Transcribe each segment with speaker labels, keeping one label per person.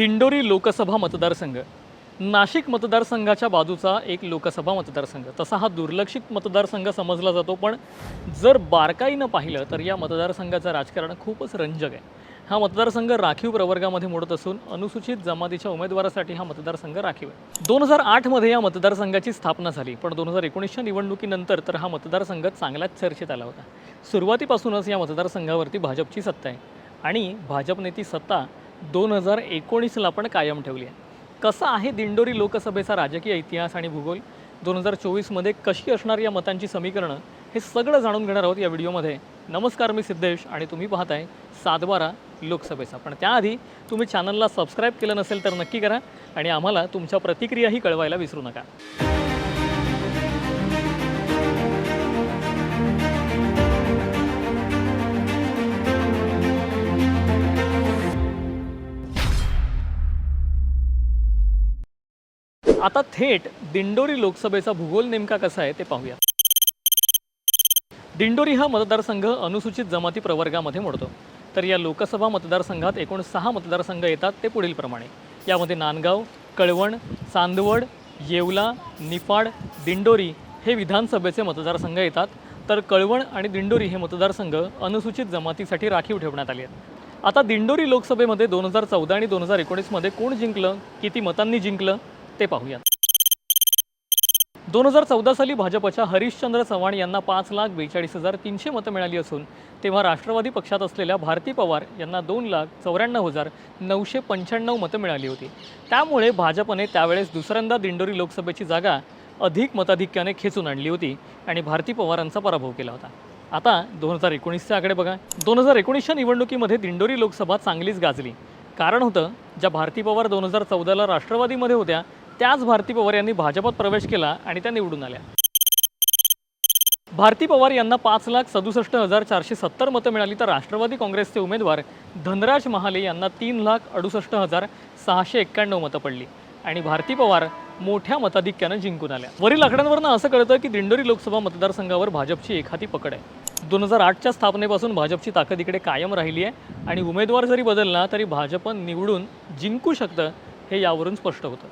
Speaker 1: दिंडोरी लोकसभा मतदारसंघ. नाशिक मतदारसंघाच्या बाजूचा एक लोकसभा मतदारसंघ. तसा हा दुर्लक्षित मतदारसंघ समजला जातो पण जर बारकाईनं पाहिलं तर या मतदारसंघाचं राजकारण खूपच रंजक आहे. हा मतदारसंघ राखीव प्रवर्गामध्ये मोडत असून अनुसूचित जमातीच्या उमेदवारासाठी हा मतदारसंघ राखीव आहे. दोन हजार आठमध्ये या मतदारसंघाची स्थापना झाली पण दोन हजार एकोणीसच्या निवडणुकीनंतर तर हा मतदारसंघ चांगलाच चर्चेत आला होता. सुरुवातीपासूनच या मतदारसंघावरती भाजपची सत्ता आहे आणि भाजपने ती सत्ता दोन हजार एकोणीसला पण कायम ठेवली आहे. कसा आहे दिंडोरी लोकसभेचा राजकीय इतिहास आणि भूगोल? दोन हजार चोवीसमध्ये कशी असणार या मतांची समीकरणं? हे सगळं जाणून घेणार आहोत या व्हिडिओमध्ये. नमस्कार मी सिद्धेश आणि तुम्ही पाहताय सातबारा लोकसभेचा. पण त्याआधी तुम्ही चॅनलला सबस्क्राईब केलं नसेल तर नक्की करा आणि आम्हाला तुमच्या प्रतिक्रियाही कळवायला विसरू नका. आता थेट दिंडोरी लोकसभेचा भूगोल नेमका कसा आहे ते पाहूया. दिंडोरी हा मतदारसंघ अनुसूचित जमाती प्रवर्गामध्ये मोडतो. तर या लोकसभा मतदारसंघात एकूण सहा मतदारसंघ येतात ते पुढीलप्रमाणे यामध्ये नांदगाव कळवण चांदवड येवला निफाड दिंडोरी हे विधानसभेचे मतदारसंघ येतात. तर कळवण आणि दिंडोरी हे मतदारसंघ अनुसूचित जमातीसाठी राखीव ठेवण्यात आले आहेत. आता दिंडोरी लोकसभेमध्ये दोन हजार चौदा आणि दोन हजार एकोणीसमध्ये कोण जिंकलं किती मतांनी जिंकलं ते पाहूया दोन हजार चौदा साली भाजपच्या हरिश्चंद्र चव्हाण यांना पाच लाख बेचाळीस हजार तीनशे मतं मिळाली असून तेव्हा राष्ट्रवादी पक्षात असलेल्या भारती पवार यांना दोन लाख चौऱ्याण्णव हजार नऊशे पंच्याण्णव मतं मिळाली होती. त्यामुळे भाजपने त्यावेळेस दुसऱ्यांदा दिंडोरी लोकसभेची जागा अधिक मताधिक्याने खेचून आणली होती आणि भारती पवारांचा पराभव केला होता. आता दोन हजार एकोणीसच्या आकडे बघा. दोन हजार एकोणीसच्या निवडणुकीमध्ये दिंडोरी लोकसभा चांगलीच गाजली. कारण होतं ज्या भारती पवार दोन हजार चौदाला राष्ट्रवादीमध्ये होत्या त्याच भारती पवार यांनी भाजपात प्रवेश केला आणि त्या निवडून आल्या. भारती पवार यांना पाच लाख सदुसष्ट हजार चारशे सत्तर मतं मिळाली तर राष्ट्रवादी काँग्रेसचे उमेदवार धनराज महाले यांना तीन लाख अडुसष्ट हजार सहाशे एक्क्याण्णव मतं पडली आणि भारती पवार मोठ्या मताधिक्यानं जिंकून आल्या. वरील आकड्यांवरनं असं कळतं की दिंडोरी लोकसभा मतदारसंघावर भाजपची एखादी पकड आहे. दोन हजार आठच्या स्थापनेपासून भाजपची ताकद इकडे कायम राहिली आहे आणि उमेदवार जरी बदलला तरी भाजप निवडून जिंकू शकतं हे यावरून स्पष्ट होतं.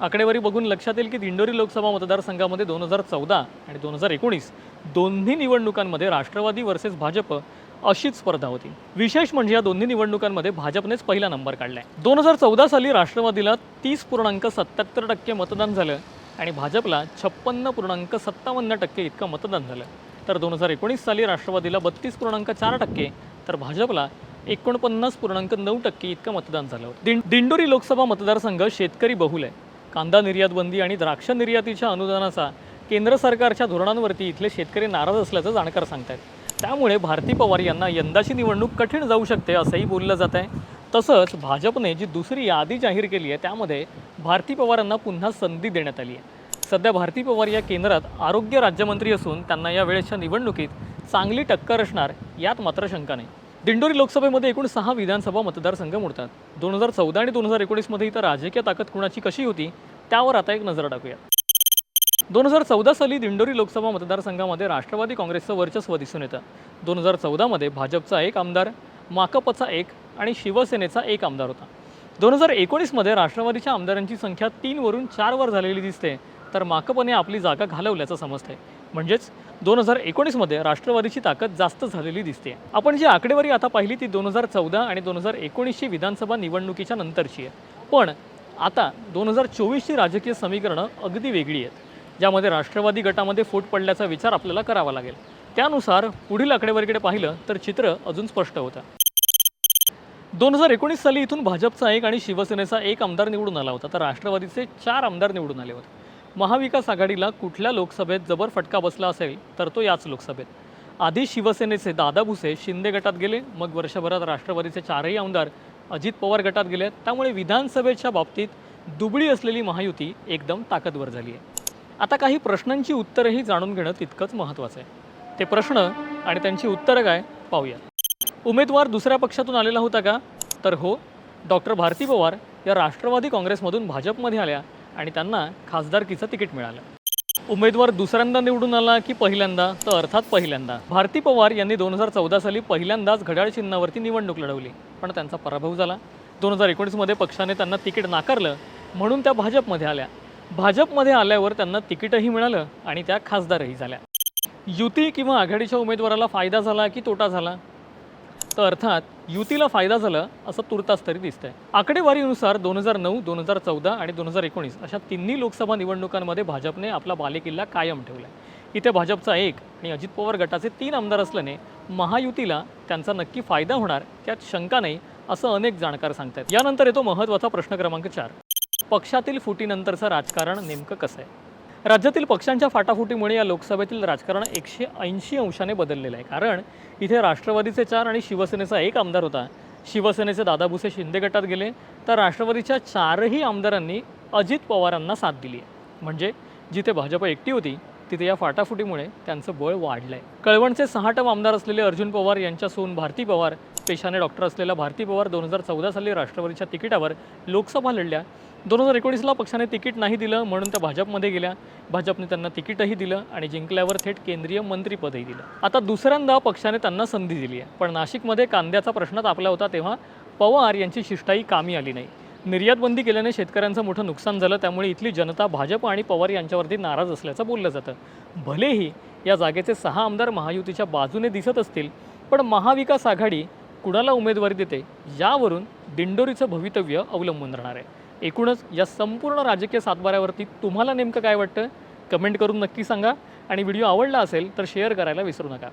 Speaker 1: आकडेवारी बघून लक्षात येईल की दिंडोरी लोकसभा मतदारसंघामध्ये दोन हजार चौदा आणि दोन हजार एकोणीस दोन्ही निवडणुकांमध्ये राष्ट्रवादी वर्सेस भाजप अशीच स्पर्धा होती. विशेष म्हणजे या दोन्ही निवडणुकांमध्ये भाजपनेच पहिला नंबर काढलाय. दोन हजार चौदा साली राष्ट्रवादीला तीस पूर्णांक सत्याहत्तर टक्के मतदान झालं आणि भाजपला छप्पन्न पूर्णांक सत्तावन्न टक्के इतकं मतदान झालं. तर दोन हजार एकोणीस साली राष्ट्रवादीला बत्तीस पूर्णांक चार टक्के तर भाजपला एकोणपन्नास पूर्णांक नऊ टक्के इतकं मतदान झालं होतं. दिंडोरी लोकसभा मतदारसंघ शेतकरी बहुल आहे. कांदा निर्यात बंदी आणि द्राक्ष निर्यातीच्या अनुदानाचा केंद्र सरकारच्या धोरणांवरती इथले शेतकरी नाराज असल्याचं जाणकार सांगतायत. त्यामुळे भारती पवार यांना यंदाची निवडणूक कठीण जाऊ शकते असंही बोललं जात आहे. तसंच भाजपने जी दुसरी यादी जाहीर केली आहे त्यामध्ये भारती पवारांना पुन्हा संधी देण्यात आली आहे. सध्या भारती पवार या केंद्रात आरोग्य राज्यमंत्री असून त्यांना या वेळेच्या निवडणुकीत चांगली टक्कर असणार यात मात्र शंका नाही. दिंडोरी लोकसभेमध्ये एकूण सहा विधानसभा मतदारसंघ मोडतात. दोन हजार चौदा आणि दोन हजार एकोणीसमध्ये इथं राजकीय ताकद कुणाची कशी होती त्यावर आता एक नजर टाकूया दोन हजार चौदा साली दिंडोरी लोकसभा मतदारसंघामध्ये राष्ट्रवादी काँग्रेसचं वर्चस्व दिसून येतं. दोन हजार चौदामध्ये भाजपचा एक आमदार माकपचा एक आणि शिवसेनेचा एक आमदार होता. दोन हजार एकोणीसमध्ये राष्ट्रवादीच्या आमदारांची संख्या तीनवरून चारवर झालेली दिसते. तर माकपने आपली जागा घालवल्याचं समजतंय. म्हणजेच दोन हजार एकोणीसमध्ये राष्ट्रवादीची ताकद जास्त झालेली दिसते आपण जी आकडेवारी आता पाहिली ती दोन हजार चौदा आणि दोन हजार एकोणीसची विधानसभा निवडणुकीच्या नंतरची आहे. पण आता दोन हजार चोवीसची राजकीय समीकरणं अगदी वेगळी आहेत ज्यामध्ये राष्ट्रवादी गटामध्ये फूट पडल्याचा विचार आपल्याला करावा लागेल. त्यानुसार पुढील आकडेवारीकडे पाहिलं तर चित्र अजून स्पष्ट होतं. दोन हजार एकोणीस साली इथून भाजपचा एक आणि शिवसेनेचा एक आमदार निवडून आला होता तर राष्ट्रवादीचे चार आमदार निवडून आले होते. महाविकास आघाडीला कुठल्या लोकसभेत जबर फटका बसला असेल तर तो याच लोकसभेत. आधी शिवसेनेचे दादा भुसे शिंदे गटात गेले मग वर्षभरात राष्ट्रवादीचे चारही आमदार अजित पवार गटात गेले. त्यामुळे विधानसभेच्या बाबतीत दुबळी असलेली महायुती एकदम ताकदवर झाली आहे. आता काही प्रश्नांची उत्तरंही जाणून घेणं तितकंच महत्त्वाचं आहे. ते प्रश्न आणि त्यांची उत्तरं काय पाहूया उमेदवार दुसऱ्या पक्षातून आलेला होता का? तर हो डॉक्टर भारती पवार या राष्ट्रवादी काँग्रेसमधून भाजपमध्ये आल्या. आणि त्यांना खासदारकीचं तिकीट मिळालं. उमेदवार दुसऱ्यांदा निवडून आला की पहिल्यांदा? तर अर्थात पहिल्यांदा. भारती पवार यांनी दोन हजार चौदा साली पहिल्यांदाच घड्याळ चिन्हावरती निवडणूक लढवली. पण त्यांचा पराभव झाला. दोन हजार एकोणीसमध्ये पक्षाने त्यांना तिकीट नाकारलं म्हणून त्या भाजपमध्ये आल्या. भाजपमध्ये आल्यावर त्यांना तिकीटही मिळालं आणि त्या खासदारही झाल्या. युती किंवा आघाडीच्या उमेदवाराला फायदा झाला की तोटा झाला? तर अर्थात युतीला फायदा झाला असं तुर्तास तरी दिसतंय. आकडेवारीनुसार दोन हजार नऊ दोन हजार चौदा आणि दोन हजार एकोणीस अशा तिन्ही लोकसभा निवडणुकांमध्ये भाजपने आपला बालेकिल्ला कायम ठेवला इथे भाजपचा एक आणि अजित पवार गटाचे तीन आमदार असल्याने महायुतीला त्यांचा नक्की फायदा होणार त्यात शंका नाही असं अनेक जाणकार सांगतात यानंतर येतो महत्त्वाचा प्रश्न क्रमांक चार. पक्षातील फुटीनंतरचं राजकारण नेमकं कसं आहे? राज्यातील पक्षांच्या फाटाफुटीमुळे या लोकसभेतील राजकारण एकशे ऐंशी अंशाने बदललेलं आहे. कारण इथे राष्ट्रवादीचे चार आणि शिवसेनेचा एक आमदार होता. शिवसेनेचे दादा भुसे शिंदे गटात गेले. तर राष्ट्रवादीच्या चारही आमदारांनी अजित पवारांना साथ दिली आहे. म्हणजे जिथे भाजप एकटी होती तिथे या फाटाफुटीमुळे त्यांचं बळ वाढलं आहे कळवणचे सहा टम आमदार असलेले अर्जुन पवार यांच्या सोन भारती पवार पेशाने डॉक्टर असलेल्या भारती पवार दोन हजार चौदा साली राष्ट्रवादीच्या तिकिटावर लोकसभा लढल्या. दोन हजार एकोणीसला पक्षाने तिकीट नाही दिलं म्हणून त्या भाजपमध्ये गेल्या. भाजपने त्यांना तिकीटही दिलं आणि जिंकल्यावर थेट केंद्रीय मंत्रीपदही दिलं. आता दुसऱ्यांदा पक्षाने त्यांना संधी दिली आहे पण नाशिकमध्ये कांद्याचा प्रश्न तापला होता तेव्हा पवार यांची शिष्टाई कामी आली नाही. निर्यात बंदी केल्याने शेतकऱ्यांचं मोठं नुकसान झालं त्यामुळे इथली जनता भाजप आणि पवार यांच्यावरती नाराज असल्याचं बोललं जातं. भलेही या जागेचे सहा आमदार महायुतीच्या बाजूने दिसत असतील पण महाविकास आघाडी कुणाला उमेदवारी देते यावरून दिंडोरीचं भवितव्य अवलंबून राहणार आहे. एकूणच या संपूर्ण राजकीय सातबाऱ्यावरती तुम्हाला नेमकं काय वाटतं? कमेंट करून नक्की सांगा आणि व्हिडिओ आवडला असेल तर शेअर करायला विसरू नका.